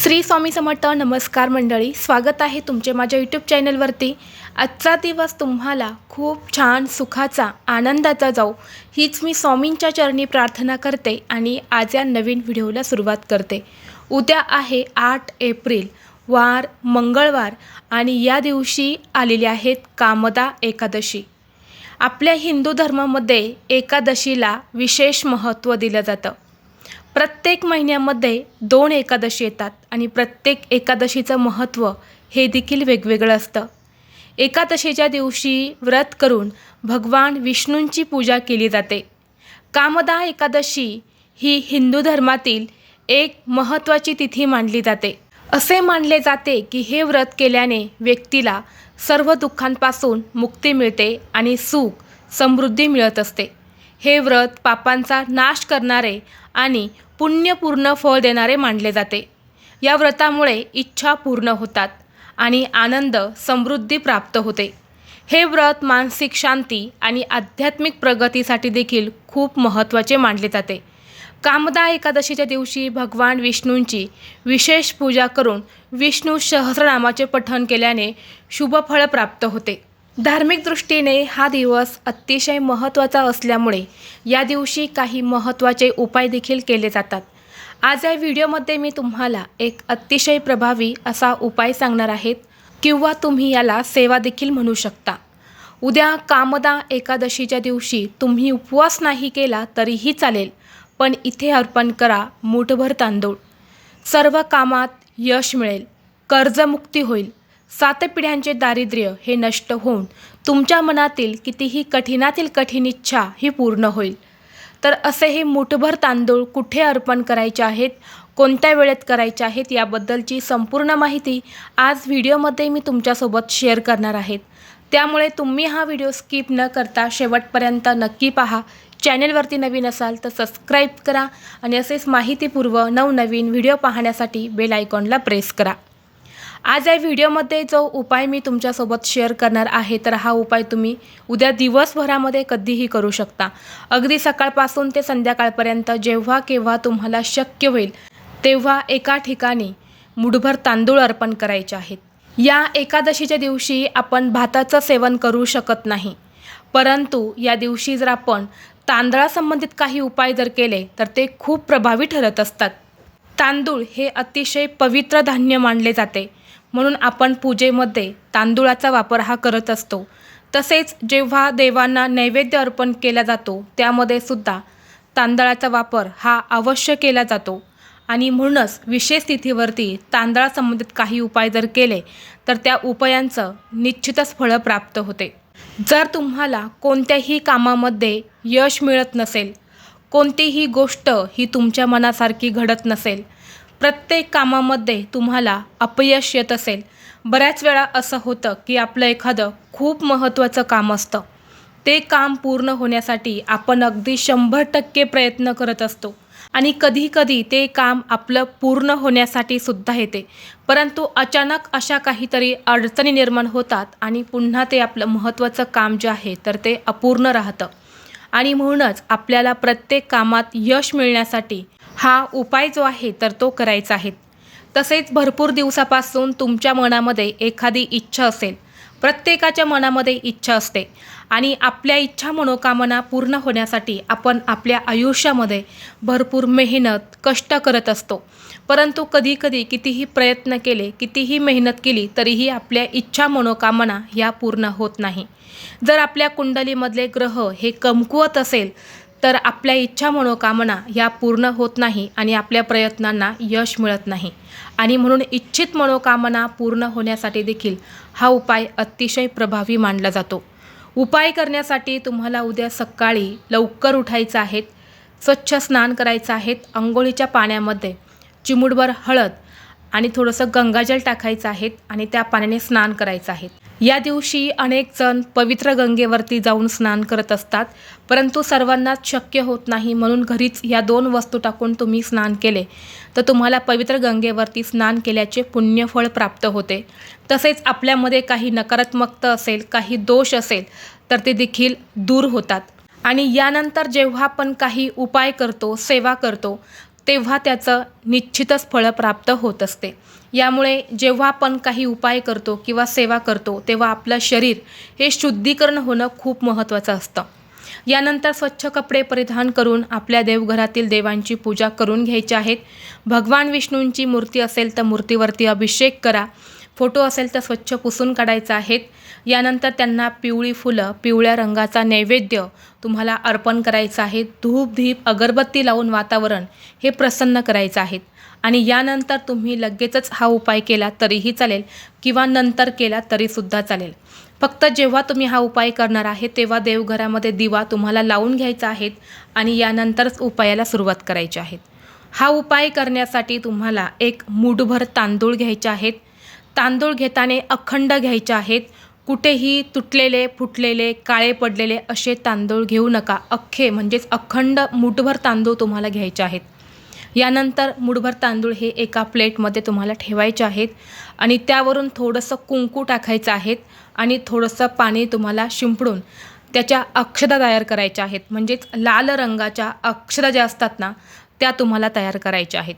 श्री स्वामी समर्थ नमस्कार मंडळी स्वागत आहे तुमचे माझ्या यूट्यूब चॅनलवरती आजचा दिवस तुम्हाला खूप छान सुखाचा आनंदाचा जाऊ हीच मी स्वामींच्या चरणी प्रार्थना करते आणि आज या नवीन व्हिडिओला सुरुवात करते. उद्या आहे आठ एप्रिल वार मंगळवार आणि या दिवशी आलेली आहेत कामदा एकादशी. आपल्या हिंदू धर्मामध्ये एकादशीला विशेष महत्त्व दिलं जातं. प्रत्येक महिन्यामध्ये दोन एकादशी येतात आणि प्रत्येक एकादशीचं महत्त्व हे देखील वेगवेगळं असतं. एकादशीच्या दिवशी व्रत करून भगवान विष्णूंची पूजा केली जाते. कामदा एकादशी ही हिंदू धर्मातील एक महत्त्वाची तिथी मानली जाते. असे मानले जाते की हे व्रत केल्याने व्यक्तीला सर्व दुःखांपासून मुक्ती मिळते आणि सुख समृद्धी मिळत असते. हे व्रत पापांचा नाश करणारे आणि पुण्यपूर्ण फळ देणारे मानले जाते. या व्रतामुळे इच्छा पूर्ण होतात आणि आनंद समृद्धी प्राप्त होते. हे व्रत मानसिक शांती आणि आध्यात्मिक प्रगतीसाठी देखील खूप महत्त्वाचे मानले जाते. कामदा एकादशीच्या दिवशी भगवान विष्णूंची विशेष पूजा करून विष्णू सहस्रनामाचे पठण केल्याने शुभफळ प्राप्त होते. धार्मिक दृष्टीने हा दिवस अतिशय महत्त्वाचा असल्यामुळे या दिवशी काही महत्त्वाचे उपाय देखील केले जातात. आज या व्हिडिओमध्ये मी तुम्हाला एक अतिशय प्रभावी असा उपाय सांगणार आहेत किंवा तुम्ही याला सेवा देखील म्हणू शकता. उद्या कामदा एकादशीच्या दिवशी तुम्ही उपवास नाही केला तरीही चालेल पण इथे अर्पण करा मूठभर तांदूळ. सर्व कामात यश मिळेल कर्जमुक्ती होईल. सात पिढ्यांचे दारिद्र्य हे नष्ट होऊन तुमच्या मनातील कितीही कठीणातील कठीण इच्छा ही पूर्ण होईल. तर असे हे मुठभर तांदूळ कुठे अर्पण करायचे आहेत कोणत्या वेळेत करायचे आहेत याबद्दलची संपूर्ण माहिती आज व्हिडिओमध्ये मी तुमच्यासोबत शेअर करणार आहेत. त्यामुळे तुम्ही हा व्हिडिओ स्किप न करता शेवटपर्यंत नक्की पहा. चॅनेलवरती नवीन असाल तर सबस्क्राईब करा आणि असेच माहितीपूर्व नवनवीन व्हिडिओ पाहण्यासाठी बेल आयकॉनला प्रेस करा. आज या व्हिडिओमध्ये जो उपाय मी तुमच्यासोबत शेअर करणार आहे तर हा उपाय तुम्ही उद्या दिवसभरामध्ये कधीही करू शकता. अगदी सकाळपासून ते संध्याकाळपर्यंत जेव्हा केव्हा तुम्हाला शक्य होईल तेव्हा एका ठिकाणी मुठभर तांदूळ अर्पण करायचे आहेत. या एकादशीच्या दिवशी आपण भाताचं सेवन करू शकत नाही. परंतु या दिवशी जर आपण तांदळासंबंधित काही उपाय जर केले तर ते खूप प्रभावी ठरत असतात. तांदूळ हे अतिशय पवित्र धान्य मानले जाते. म्हणून आपण पूजेमध्ये तांदूळाचा वापर हा करत असतो. तसेच जेव्हा देवांना नैवेद्य अर्पण केला जातो त्यामध्ये सुद्धा तांदळाचा वापर हा अवश्य केला जातो. आणि म्हणूनच विशेष तिथीवरती तांदळासंबंधित काही उपाय जर केले तर त्या उपायांचं निश्चितच फळं प्राप्त होते. जर तुम्हाला कोणत्याही कामामध्ये यश मिळत नसेल कोणतीही गोष्ट ही तुमच्या मनासारखी घडत नसेल प्रत्येक कामामध्ये तुम्हाला अपयश येत असेल. बऱ्याच वेळा असं होतं की आपलं एखादं खूप महत्त्वाचं काम असतं. ते काम पूर्ण होण्यासाठी आपण अगदी शंभर टक्के प्रयत्न करत असतो. आणि कधीकधी ते काम आपलं पूर्ण होण्यासाठी सुद्धा येते. परंतु अचानक अशा काहीतरी अडचणी निर्माण होतात आणि पुन्हा ते आपलं महत्त्वाचं काम जे आहे तर ते अपूर्ण राहतं. आणि म्हणूनच आपल्याला प्रत्येक कामात यश मिळण्यासाठी हा उपाय जो आहे तर तो करायचा आहे. तसेच भरपूर दिवसापासून तुमच्या मनामध्ये एखादी इच्छा असेल. प्रत्येकाच्या मनामध्ये इच्छा असते. आणि आपल्या इच्छा मनोकामना पूर्ण होण्यासाठी आपण आपल्या आयुष्यामध्ये भरपूर मेहनत कष्ट करत असतो. परंतु कधीकधी कितीही प्रयत्न केले कितीही मेहनत केली तरीही आपल्या इच्छा मनोकामना ह्या पूर्ण होत नाही. जर आपल्या कुंडलीमधले ग्रह हे कमकुवत असेल तर आपल्या इच्छा मनोकामना ह्या पूर्ण होत नाही आणि आपल्या प्रयत्नांना यश मिळत नाही. आणि म्हणून इच्छित मनोकामना पूर्ण होण्यासाठी देखील हा उपाय अतिशय प्रभावी मानला जातो. उपाय करण्यासाठी तुम्हाला उद्या सकाळी लवकर उठायचं आहेत स्वच्छ स्नान करायचं आहेत आंघोळीच्या पाण्यामध्ये चिमुडभर हळद आणि थोडंसं गंगाजल टाकायचं आहेत आणि त्या पाण्याने स्नान करायचं आहे या दिवशी अनेक जण पवित्र गंगेवरती जाऊन स्नान करत असतात परंतु सर्वांनाच शक्य होत नाही म्हणून घरीच या दोन वस्तू टाकून तुम्ही स्नान केले. तर तुम्हाला पवित्र गंगेवरती स्नान केल्याचे पुण्यफळ प्राप्त होते. तसेच आपल्यामध्ये काही नकारात्मकता असेल काही दोष असेल तर ते देखील दूर होतात. आणि यानंतर जेव्हा आपण काही उपाय करतो सेवा करतो तेव्हा त्याचं निश्चितच फळं प्राप्त होत असते. यामुळे जेव्हा आपण काही उपाय करतो किंवा सेवा करतो तेव्हा आपलं शरीर हे शुद्धीकरण होणं खूप महत्त्वाचं असतं. यानंतर स्वच्छ कपडे परिधान करून आपल्या देवघरातील देवांची पूजा करून घ्यायची आहेत. भगवान विष्णूंची मूर्ती असेल तर मूर्तीवरती अभिषेक करा. फोटो असेल तर स्वच्छ पुसून काढायचा आहेत. यानंतर त्यांना पिवळी फुलं पिवळ्या रंगाचा नैवेद्य तुम्हाला अर्पण करायचं आहे. धूप धीप अगरबत्ती लावून वातावरण हे प्रसन्न करायचं आहे. आणि यानंतर तुम्ही लगेचच हा उपाय केला तरीही चालेल किंवा नंतर केला तरीसुद्धा चालेल. फक्त जेव्हा तुम्ही हा उपाय करणार आहे तेव्हा देवघरामध्ये दिवा तुम्हाला लावून घ्यायचा आहेत आणि यानंतरच उपायाला सुरुवात करायची आहे. हा उपाय करण्यासाठी तुम्हाला एक मूठभर तांदूळ घ्यायचे आहेत. तांदूळ घेताना अखंड घ्यायचे आहेत. कुठेही तुटलेले फुटलेले काळे पडलेले असे तांदूळ घेऊ नका. अख्खे म्हणजेच अखंड मुठभर तांदूळ तुम्हाला घ्यायचे आहेत. यानंतर मुठभर तांदूळ हे एका प्लेटमध्ये तुम्हाला ठेवायचे आहेत आणि त्यावरून थोडंसं कुंकू टाकायचं आहेत आणि थोडंसं पाणी तुम्हाला शिंपडून त्याच्या अक्षदा तयार करायच्या आहेत. म्हणजेच लाल रंगाच्या अक्षदा ज्या असतात ना त्या तुम्हाला तयार करायच्या आहेत.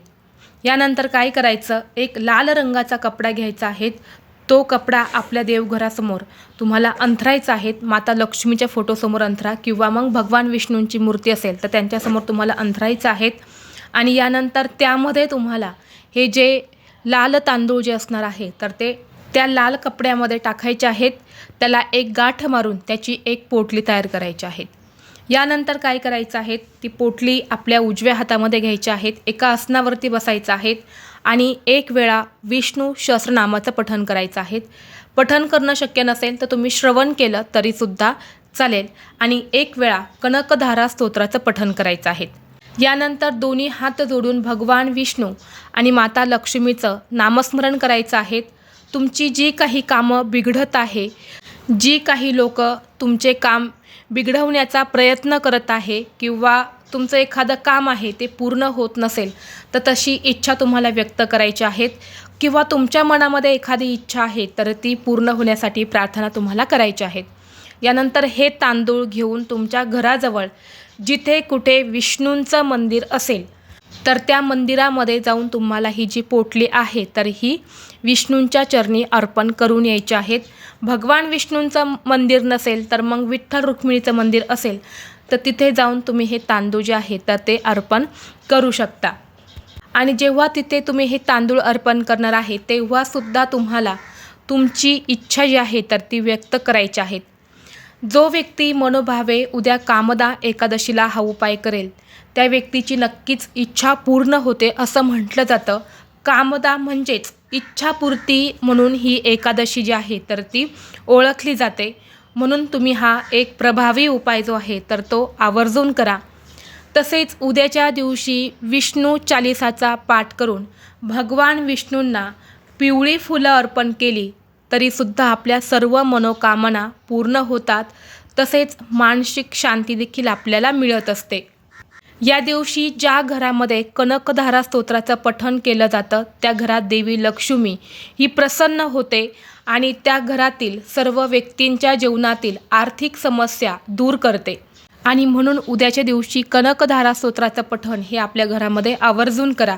यानंतर काय करायचं? एक लाल रंगाचा कपडा घ्यायचा आहे. तो कपडा आपल्या देवघरासमोर. तुम्हाला अंथरायचा आहे. माता लक्ष्मीच्या फोटोसमोर अंथरा किंवा मग भगवान विष्णूंची मूर्ती असेल तर त्यांच्यासमोर तुम्हाला अंथरायचं आहेत आणि यानंतर त्यामध्ये तुम्हाला हे जे लाल तांदूळ जे असणार आहे तर ते त्या लाल कपड्यामध्ये टाकायचे आहेत. त्याला एक गाठ मारून त्याची एक पोटली तयार करायची आहेत यानंतर काय करायचं आहे? ती पोटली आपल्या उजव्या हातामध्ये घ्यायची आहेत एका आसनावरती बसायचं आहेत आणि एक वेळा विष्णू सहस्रनामाचं पठण करायचं आहे पठण करणं शक्य नसेल तर तुम्ही श्रवण केलं तरीसुद्धा चालेल आणि एक वेळा कनकधारा स्तोत्राचं पठण करायचं आहे. यानंतर दोन्ही हात जोडून भगवान विष्णू आणि माता लक्ष्मीचं नामस्मरण करायचं आहे. तुमची जी काही कामं बिघडत आहे जी काही लोक तुमचे काम बिघडवण्याचा प्रयत्न करत आहे किंवा तुमचं एखादं काम आहे ते पूर्ण होत नसेल तर तशी इच्छा तुम्हाला व्यक्त करायची आहेत. किंवा तुमच्या मनामध्ये एखादी इच्छा आहे तर ती पूर्ण होण्यासाठी प्रार्थना तुम्हाला करायची आहेत. यानंतर हे तांदूळ घेऊन तुमच्या घराजवळ जिथे कुठे विष्णूंचं मंदिर असेल तर त्या मंदिरामध्ये जाऊन तुम्हाला ही जी पोटली आहे तर ही विष्णूंच्या चरणी अर्पण करून यायची आहेत भगवान विष्णूंचं मंदिर नसेल तर मग विठ्ठल रुक्मिणीचं मंदिर असेल तर तिथे जाऊन तुम्ही हे तांदूळ जे आहे तर ते अर्पण करू शकता. आणि जेव्हा तिथे तुम्ही हे तांदूळ अर्पण करणार आहे तेव्हासुद्धा तुम्हाला तुमची इच्छा जी आहे तर ती व्यक्त करायची आहेत जो व्यक्ती मनोभावे उद्या कामदा एकादशीला हा उपाय करेल त्या व्यक्तीची नक्कीच इच्छा पूर्ण होते असं म्हटलं जातं. कामदा म्हणजेच इच्छापूर्ती म्हणून ही एकादशी जी आहे तर ती ओळखली जाते. म्हणून तुम्ही हा एक प्रभावी उपाय जो आहे तर तो आवर्जून करा. तसेच उद्याच्या दिवशी विष्णू चालिसाचा पाठ करून भगवान विष्णूंना पिवळी फुलं अर्पण केली तरीसुद्धा आपल्या सर्व मनोकामना पूर्ण होतात तसेच मानसिक शांती देखील आपल्याला मिळत असते. या दिवशी ज्या घरामध्ये कनकधारा स्तोत्राचं पठण केलं जातं त्या घरात देवी लक्ष्मी ही प्रसन्न होते आणि त्या घरातील सर्व व्यक्तींच्या जीवनातील आर्थिक समस्या दूर करते. आणि म्हणून उद्याच्या दिवशी कनकधारा स्तोत्राचं पठण हे आपल्या घरामध्ये आवर्जून करा.